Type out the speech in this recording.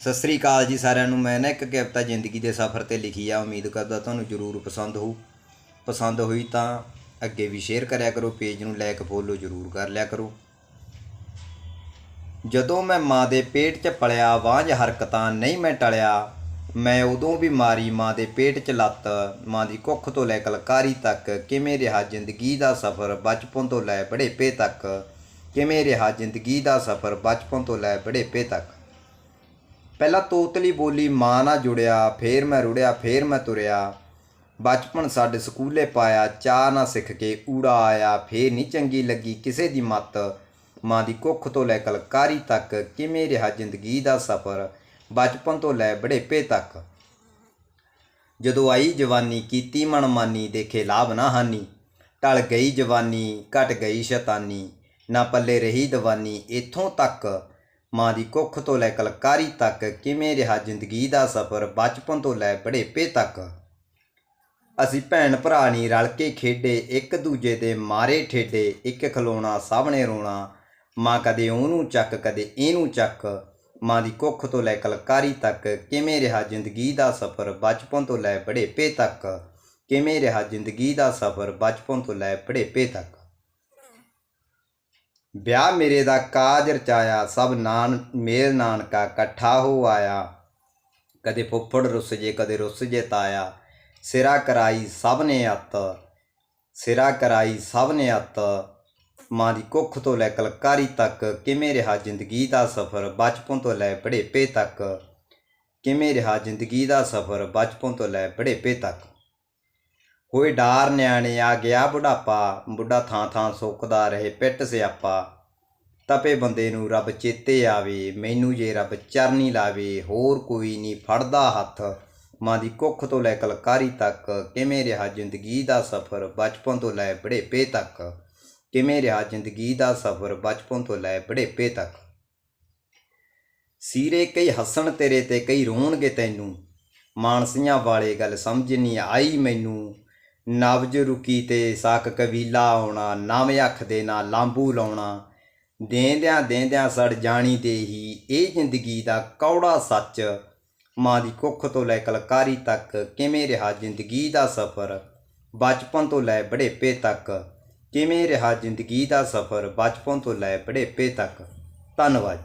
ਸਤਿ ਸ੍ਰੀ ਅਕਾਲ ਜੀ ਸਾਰਿਆਂ ਨੂੰ। ਮੈਂ ਨਾ ਇੱਕ ਕਵਿਤਾ ਜ਼ਿੰਦਗੀ ਦੇ ਸਫ਼ਰ ਤੇ ਲਿਖੀ ਆ। ਉਮੀਦ ਕਰਦਾ ਤੁਹਾਨੂੰ ਜ਼ਰੂਰ ਪਸੰਦ ਹੋਊ। ਪਸੰਦ ਹੋਈ ਤਾਂ ਅੱਗੇ ਵੀ ਸ਼ੇਅਰ ਕਰਿਆ ਕਰੋ। ਪੇਜ ਨੂੰ ਲਾਈਕ ਫੋਲੋ ਜ਼ਰੂਰ ਕਰ ਲਿਆ ਕਰੋ। ਜਦੋਂ ਮੈਂ ਮਾਂ ਦੇ ਪੇਟ 'ਚ ਪਲਿਆ, ਵਾਂਝ ਹਰਕਤਾਂ ਨਹੀਂ ਮੈਂ ਟਲਿਆ, ਮੈਂ ਉਦੋਂ ਵੀ ਮਾਰੀ ਮਾਂ ਦੇ ਪੇਟ 'ਚ ਲੱਤ। ਮਾਂ ਦੀ ਕੁੱਖ ਤੋਂ ਲੈ ਕਲਕਾਰੀ ਤੱਕ, ਕਿਵੇਂ ਰਿਹਾ ਜ਼ਿੰਦਗੀ ਦਾ ਸਫ਼ਰ? ਬਚਪਨ ਤੋਂ ਲੈ ਬੜੇਪੇ ਤੱਕ, ਕਿਵੇਂ ਰਿਹਾ ਜ਼ਿੰਦਗੀ ਦਾ ਸਫ਼ਰ? ਬਚਪਨ ਤੋਂ ਲੈ ਬੜੇਪੇ ਤੱਕ। ਪਹਿਲਾਂ ਤੋਤਲੀ ਬੋਲੀ ਮਾਂ ਨਾਲ ਜੁੜਿਆ, ਫੇਰ ਮੈਂ ਰੁੜਿਆ, ਫੇਰ ਮੈਂ ਤੁਰਿਆ। ਬਚਪਨ ਸਾਡੇ ਸਕੂਲੇ ਪਾਇਆ ਚਾਹ ਨਾ ਸਿੱਖ ਕੇ ਊੜਾ ਆਇਆ, ਫੇਰ ਨਹੀਂ ਚੰਗੀ ਲੱਗੀ ਕਿਸੇ ਦੀ ਮੱਤ। ਮਾਂ ਦੀ ਕੁੱਖ ਤੋਂ ਲੈ ਕਲਕਾਰੀ ਤੱਕ ਕਿਵੇਂ ਰਿਹਾ ਜ਼ਿੰਦਗੀ ਦਾ ਸਫ਼ਰ? ਬਚਪਨ ਤੋਂ ਲੈ ਬੜੇਪੇ ਤੱਕ। ਜਦੋਂ ਆਈ ਜਵਾਨੀ, ਕੀਤੀ ਮਨਮਾਨੀ, ਦੇਖੇ ਲਾਭ ਨਾ ਹਾਨੀ। ਟਲ ਗਈ ਜਵਾਨੀ, ਘਟ ਗਈ ਸ਼ੈਤਾਨੀ। ਨਾ ਪੱਲੇ ਰਹੀ ਦਵਾਨੀ ਇੱਥੋਂ ਤੱਕ ਮਾਂ ਦੀ ਕੁੱਖ ਤੋਂ ਲੈ ਕਲਕਾਰੀ ਤੱਕ ਕਿਵੇਂ ਰਿਹਾ ਜ਼ਿੰਦਗੀ ਦਾ ਸਫ਼ਰ ਬਚਪਨ ਤੋਂ ਲੈ ਬੜੇਪੇ ਤੱਕ? ਅਸੀਂ ਭੈਣ ਭਰਾ ਨਹੀਂ, ਰਲ ਕੇ ਖੇਡੇ, ਇੱਕ ਦੂਜੇ ਦੇ ਮਾਰੇ ਠੇਡੇ, ਇੱਕ ਖਲੋਣਾ, ਸਾਹਮਣੇ ਰੋਣਾ। ਮਾਂ ਕਦੇ ਉਹਨੂੰ ਚੱਕ, ਕਦੇ ਇਹਨੂੰ ਚੱਕ। ਮਾਂ ਦੀ ਕੁੱਖ ਤੋਂ ਲੈ ਕਲਕਾਰੀ ਤੱਕ ਕਿਵੇਂ ਰਿਹਾ ਜ਼ਿੰਦਗੀ ਦਾ ਸਫ਼ਰ ਬਚਪਨ ਤੋਂ ਲੈ ਬੜੇਪੇ ਤੱਕ? ਕਿਵੇਂ ਰਿਹਾ ਜ਼ਿੰਦਗੀ ਦਾ ਸਫ਼ਰ ਬਚਪਨ ਤੋਂ ਲੈ ਬੜੇਪੇ ਤੱਕ? ਵਿਆਹ ਮੇਰੇ ਦਾ ਕਾਜ ਰਚਾਇਆ ਸਭ ਨਾਨ ਮੇਲ ਨਾਨਕਾ ਇਕੱਠਾ ਹੋ ਆਇਆ। ਕਦੇ ਫੁੱਫੜ ਰੁੱਸ ਜੇ ਕਦੇ ਰੁੱਸ ਜੇ ਤਾਇਆ। ਸਿਰਾ ਕਰਾਈ ਸਭ ਨੇ ਅੱਤ, ਸਿਰਾ ਕਰਾਈ ਸਭ ਨੇ ਅੱਤ। ਮਾਂ ਦੀ ਕੁੱਖ ਤੋਂ ਲੈ ਕਲਕਾਰੀ ਤੱਕ, ਕਿਵੇਂ ਰਿਹਾ ਜ਼ਿੰਦਗੀ ਦਾ ਸਫ਼ਰ? ਬਚਪਨ ਤੋਂ ਲੈ ਬੜੇਪੇ ਤੱਕ। ਕਿਵੇਂ ਰਿਹਾ ਜ਼ਿੰਦਗੀ ਦਾ ਸਫ਼ਰ? ਬਚਪਨ ਤੋਂ ਲੈ ਬੜੇਪੇ ਤੱਕ। ਹੋਏ ਡਾਰ ਨਿਆਣੇ ਆ ਗਿਆ ਬੁਢਾਪਾ, ਬੁੱਢਾ ਥਾਂ ਥਾਂ ਸੁੱਕਦਾ ਰਹੇ ਪਿੱਟ ਸਿਆਪਾ। ਤਪੇ ਬੰਦੇ ਨੂੰ ਰੱਬ ਚੇਤੇ ਆਵੇ, ਮੈਨੂੰ ਜੇ ਰੱਬ ਚਰਨੀ ਲਾਵੇ, ਹੋਰ ਕੋਈ ਨਹੀਂ ਫੜਦਾ ਹੱਥ। ਮਾਂ ਦੀ ਕੁੱਖ ਤੋਂ ਲੈ ਕਲਕਾਰੀ ਤੱਕ, ਕਿਵੇਂ ਰਿਹਾ ਜ਼ਿੰਦਗੀ ਦਾ ਸਫ਼ਰ ਬਚਪਨ ਤੋਂ ਲੈ ਬੜੇਪੇ ਤੱਕ? ਕਿਵੇਂ ਰਿਹਾ ਜ਼ਿੰਦਗੀ ਦਾ ਸਫ਼ਰ ਬਚਪਨ ਤੋਂ ਲੈ ਬੜੇਪੇ ਤੱਕ? ਸੀਰੇ ਕਈ ਹੱਸਣ ਤੇਰੇ ਤੇ ਕਈ ਰੋਣਗੇ ਤੈਨੂੰ। ਮਾਨਸੀਆਂ ਵਾਲੇ ਗੱਲ ਸਮਝ ਨਹੀਂ ਆਈ ਮੈਨੂੰ। ਨਵਜ ਰੁਕੀ ਤੇ ਸਾਕ ਕਬੀਲਾ ਆਉਣਾ, ਨਵ ਅੱਖ ਦੇ ਨਾਲ ਲਾਂਬੂ ਲਾਉਣਾ। ਦੇਂਦਿਆਂ ਦੇਂਦਿਆਂ ਸੜ ਜਾਣੀ ਦੇ ਹੀ ਇਹ ਜ਼ਿੰਦਗੀ ਦਾ ਕੌੜਾ ਸੱਚ। ਮਾਂ ਦੀ ਕੁੱਖ ਤੋਂ ਲੈ ਕਲਕਾਰੀ ਤੱਕ ਕਿਵੇਂ ਰਿਹਾ ਜ਼ਿੰਦਗੀ ਦਾ ਸਫ਼ਰ? ਬਚਪਨ ਤੋਂ ਲੈ ਬੜੇਪੇ ਤੱਕ। ਕਿਵੇਂ ਰਿਹਾ ਜ਼ਿੰਦਗੀ ਦਾ ਸਫ਼ਰ? ਬਚਪਨ ਤੋਂ ਲੈ ਬੜੇਪੇ ਤੱਕ। ਧੰਨਵਾਦ।